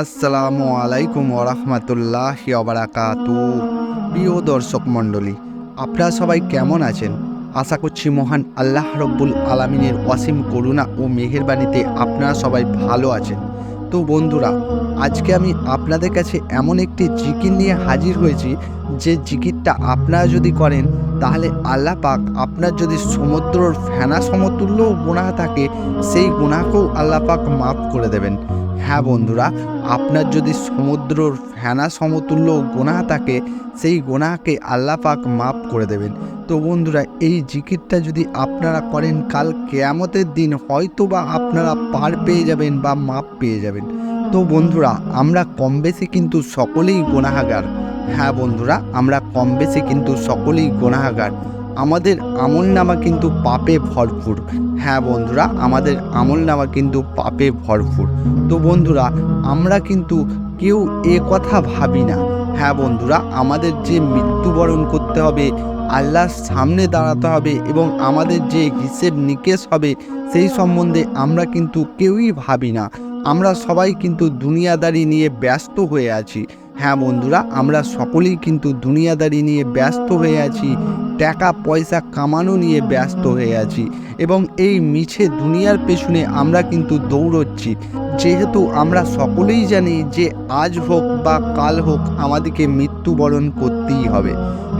আসসালামু আলাইকুম ওরহমতুল্লাহ বারাকাতু প্রিয় দর্শক মণ্ডলী, আপনারা সবাই কেমন আছেন? আশা করছি মহান আল্লাহ রব্বুল আলমিনের অসীম করুণা ও মেহেরবানিতে আপনারা সবাই ভালো আছেন। তো বন্ধুরা, আজকে আমি আপনাদের কাছে এমন একটি জিকির নিয়ে হাজির হয়েছি, যে জিকিরটা আপনারা যদি করেন, তাহলে আল্লাহ পাক আপনার যদি সমুদ্রর ফেনা সমতুল্য গুণাহ থাকে, সেই গুণাকেও আল্লাহ পাক মাফ করে দেবেন। হ্যাঁ বন্ধুরা, আপনার যদি সমুদ্রর ফেনা সমতুল্য গোনা থাকে, সেই গোনাকে আল্লাহ পাক করে দেবেন। তো বন্ধুরা, এই জিকিরটা যদি আপনারা করেন, কাল কেয়ামতের দিন হয়তো বা আপনারা পার পেয়ে যাবেন বা মাপ পেয়ে যাবেন। তো বন্ধুরা, আমরা কম বেশি কিন্তু সকলেই গোনাহাগার। হ্যাঁ বন্ধুরা, আমরা কম বেশি কিন্তু সকলেই গোনাহাগার। আমাদের আমল নামা কিন্তু পাপে ভরপুর। হ্যাঁ বন্ধুরা, আমাদের আমল নামা কিন্তু পাপে ভরপুর। তো বন্ধুরা, আমরা কিন্তু কেউ এ কথা ভাবি না। হ্যাঁ বন্ধুরা, আমাদের যে মৃত্যুবরণ করতে হবে, আল্লাহর সামনে দাঁড়াতে হবে এবং আমাদের যে হিসেব নিকেশ হবে, সেই সম্বন্ধে আমরা কিন্তু কেউই ভাবি না। আমরা সবাই কিন্তু দুনিয়াদারি নিয়ে ব্যস্ত হয়ে আছি। হ্যাঁ বন্ধুরা, আমরা সকলেই কিন্তু দুনিয়াদারি নিয়ে ব্যস্ত হয়ে আছি। টাকা, পয়সা কামানো নিয়ে ব্যস্ত হয়ে আছি এবং এই মিছে দুনিয়ার পেছনে আমরা কিন্তু দৌড়চ্ছি। যেহেতু আমরা সকলেই জানি যে আজ হোক বা কাল হোক আমাদেরকে মৃত্যুবরণ করতেই হবে।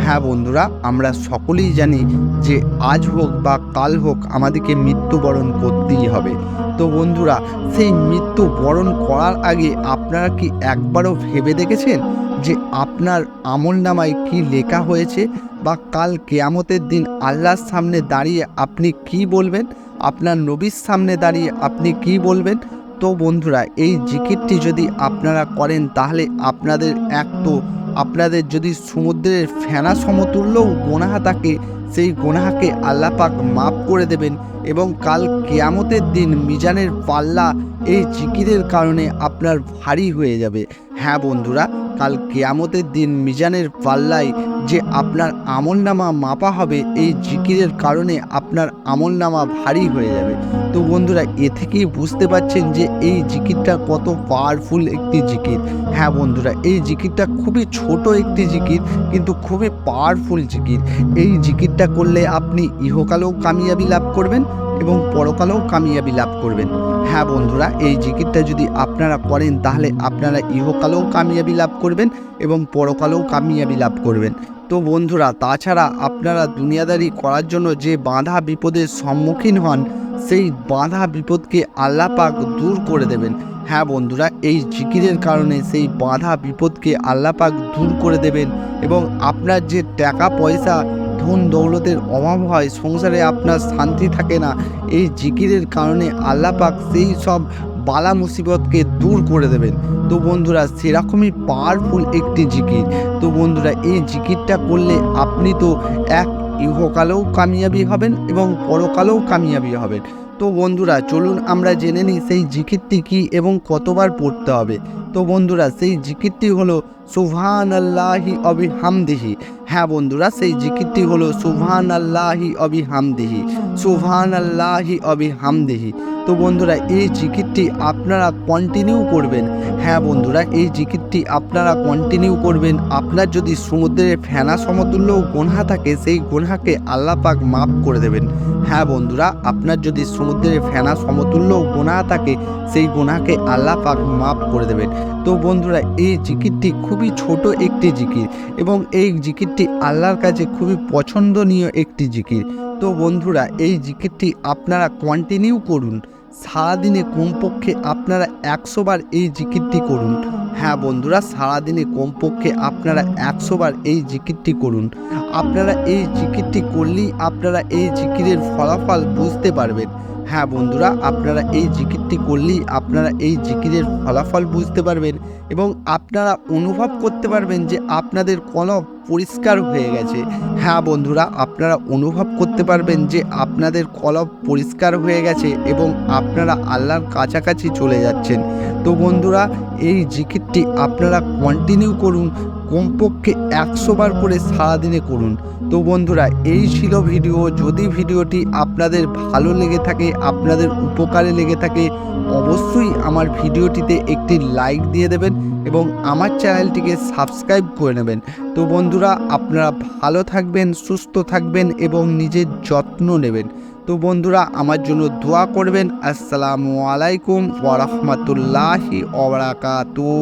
হ্যাঁ বন্ধুরা, আমরা সকলেই জানি যে আজ হোক বা কাল হোক আমাদেরকে মৃত্যুবরণ করতেই হবে। তো বন্ধুরা, সেই মৃত্যু বরণ করার আগে আপনারা কি একবারও ভেবে দেখেছেন যে আপনার আমল নামায় কী লেখা হয়েছে বা কাল কেয়ামতের দিন আল্লাহর সামনে দাঁড়িয়ে আপনি কি বলবেন? আপনার নবীর সামনে দাঁড়িয়ে আপনি কি বলবেন? তো বন্ধুরা, এই জিকিরটি যদি আপনারা করেন, তাহলে আপনাদের এক তো আপনাদের যদি সমুদ্রের ফেনা সমতুল্যও গোনাহা থাকে, সেই গোনাহাকে আল্লাপাক মাফ করে দেবেন এবং কাল কেয়ামতের দিন মিজানের পাল্লা এই জিকিরের কারণে আপনার ভারী হয়ে যাবে। হ্যাঁ বন্ধুরা, কাল কেয়ামতের দিন মিজানের পাল্লায় যে আপনার আমলনামা মাপা হবে, এই জিকিরের কারণে আপনার আমলনামা ভারী হয়ে যাবে। তো বন্ধুরা, এ থেকেই বুঝতে পারছেন যে এই জিকিরটা কত পাওয়ারফুল একটি জিকির। হ্যাঁ বন্ধুরা, এই জিকিরটা খুবই ছোট একটি জিকির, কিন্তু খুবই পাওয়ারফুল জিকির। এই জিকিরটা করলে আপনি ইহকালেও কামিয়াবি লাভ করবেন এবং পরকালেও কামিয়াবি লাভ করবেন। হ্যাঁ বন্ধুরা, এই জিকিরটা যদি আপনারা করেন, তাহলে আপনারা ইহকালেও কামিয়াবি লাভ করবেন এবং পরকালেও কামিয়াবি লাভ করবেন। তো বন্ধুরা, তাছাড়া আপনারা দুনিয়াদারি করার জন্য যে বাধা বিপদের সম্মুখীন হন, সেই বাধা বিপদকে আল্লাহ পাক দূর করে দেবেন। হ্যাঁ বন্ধুরা, এই জিকিরের কারণে সেই বাধা বিপদকে আল্লাহ পাক দূর করে দেবেন এবং আপনার যে টাকা পয়সা ধন দৌলতের অভাব হয়, সংসারে আপনার শান্তি থাকে না। এই জিকিরের কারণে আল্লাপাক সেই সব বালা মুসিবতকে দূর করে দেবেন। তো বন্ধুরা, সেরকমই পাওয়ারফুল একটি জিকির। তো বন্ধুরা, এই জিকিরটা করলে আপনি তো এক ইহকালেও কামিয়াবি হবেন এবং পরকালেও কামিয়াবি হবেন। তো বন্ধুরা, চলুন আমরা জেনে নিই সেই জিকিরটি কী এবং কতবার পড়তে হবে। তো বন্ধুরা, সেই জিকিরটি হলো সুভান আল্লাহি অবি হামদিহি হ্যাঁ বন্ধুরা, সেই জিকিরটি হলো সুভান আল্লাহি অবি হামদিহি সুভান আল্লাহি অবি হামদিহি তো বন্ধুরা, এই জিকিরটি আপনারা কন্টিনিউ করবেন। হ্যাঁ বন্ধুরা, এই জিকিরটি আপনারা কন্টিনিউ করবেন। আপনার যদি সমুদ্রের ফেনা সমতুল্য গোনহা থাকে, সেই গোনহাকে আল্লাহ পাক মাফ করে দেবেন। হ্যাঁ বন্ধুরা, আপনার যদি সমুদ্রের ফেনা সমতুল্য গোনা থাকে, সেই গোনাকে আল্লাহ পাক মাফ করে দেবেন। তো বন্ধুরা, এই জিকিরটি খুবই ছোট একটি জিকির এবং এই জিকিরটি আল্লাহর কাছে খুবই পছন্দনীয় একটি জিকির। তো বন্ধুরা, এই জিকিরটি আপনারা কন্টিনিউ করুন। সারাদিনে কমপক্ষে আপনারা একশো বার এই জিকিরটি করুন। হ্যাঁ বন্ধুরা, সারাদিনে কমপক্ষে আপনারা একশো বার এই জিকিরটি করুন। আপনারা এই জিকিরটি করলেই আপনারা এই জিকিরের ফলাফল বুঝতে পারবেন। হ্যাঁ বন্ধুরা, আপনারা এই জিকিরটি করলেই আপনারা এই জিকিরের ফলাফল বুঝতে পারবেন এবং আপনারা অনুভব করতে পারবেন যে আপনাদের কলব পরিষ্কার হয়ে গেছে। হ্যাঁ বন্ধুরা, আপনারা অনুভব করতে পারবেন যে আপনাদের কলব পরিষ্কার হয়ে গেছে এবং আপনারা আল্লাহর কাছাকাছি চলে যাচ্ছেন। তো বন্ধুরা, এই জিকিরটি আপনারা কন্টিনিউ করুন, কমপক্ষে একশো বার করে সারাদিনে করুন। তো বন্ধুরা, এই ছিল ভিডিও। যদি ভিডিওটি আপনাদের ভালো লেগে থাকে, আপনাদের উপকারে লেগে থাকে, অবশ্যই আমার ভিডিওটিতে একটি লাইক দিয়ে দেবেন এবং আমার চ্যানেলটিকে সাবস্ক্রাইব করে নেবেন। তো বন্ধুরা, আপনারা ভালো থাকবেন, সুস্থ থাকবেন এবং নিজের যত্ন নেবেন। তো বন্ধুরা আমার জন্য দোয়া করবেন। আসসালামু আলাইকুম ওরহমতুল্লাহি ওবরাকাতু